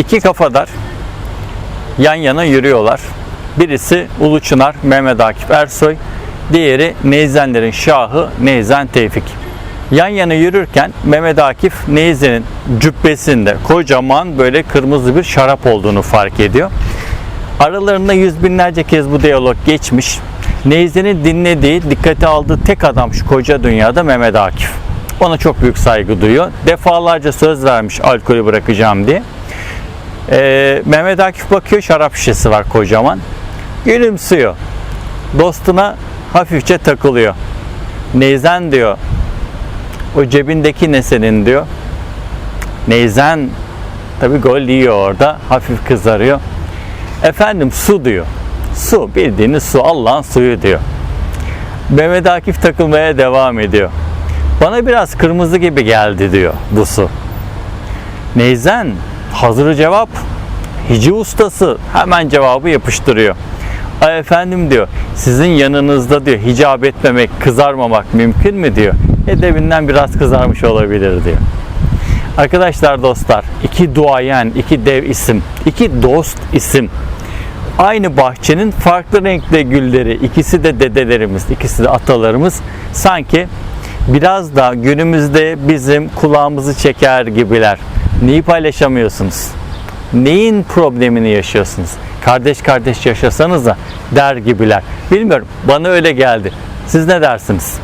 İki kafadar yan yana yürüyorlar. Birisi Ulu Çınar Mehmet Akif Ersoy, diğeri Neyzenlerin Şahı Neyzen Tevfik. Yan yana yürürken Mehmet Akif Neyzen'in cübbesinde kocaman böyle kırmızı bir şarap olduğunu fark ediyor. Aralarında yüz binlerce kez bu diyalog geçmiş. Neyzen'in dinlediği, dikkate aldığı tek adam şu koca dünyada Mehmet Akif. Ona çok büyük saygı duyuyor. Defalarca söz vermiş alkolü bırakacağım diye. Ee, Mehmet Akif bakıyor şarap şişesi var kocaman. Gülümsüyor. Dostuna hafifçe takılıyor. Neyzen diyor. O cebindeki ne senin diyor. Neyzen tabi gol yiyor orada. Hafif kızarıyor. Efendim su diyor. Su bildiğiniz su Allah'ın suyu diyor. Mehmet Akif takılmaya devam ediyor. Bana biraz kırmızı gibi geldi diyor bu su. Neyzen hazır cevap. Hici ustası hemen cevabı yapıştırıyor. Ay efendim diyor sizin yanınızda diyor hicap etmemek, kızarmamak mümkün mü diyor. Edebinden biraz kızarmış olabilir diyor. Arkadaşlar dostlar iki duayen, iki dev isim, iki dost isim. Aynı bahçenin farklı renkli gülleri, ikisi de dedelerimiz, ikisi de atalarımız sanki biraz da günümüzde bizim kulağımızı çeker gibiler. Neyi paylaşamıyorsunuz? Neyin problemini yaşıyorsunuz? Kardeş kardeş yaşasanız da der gibiler. Bilmiyorum bana öyle geldi. Siz ne dersiniz?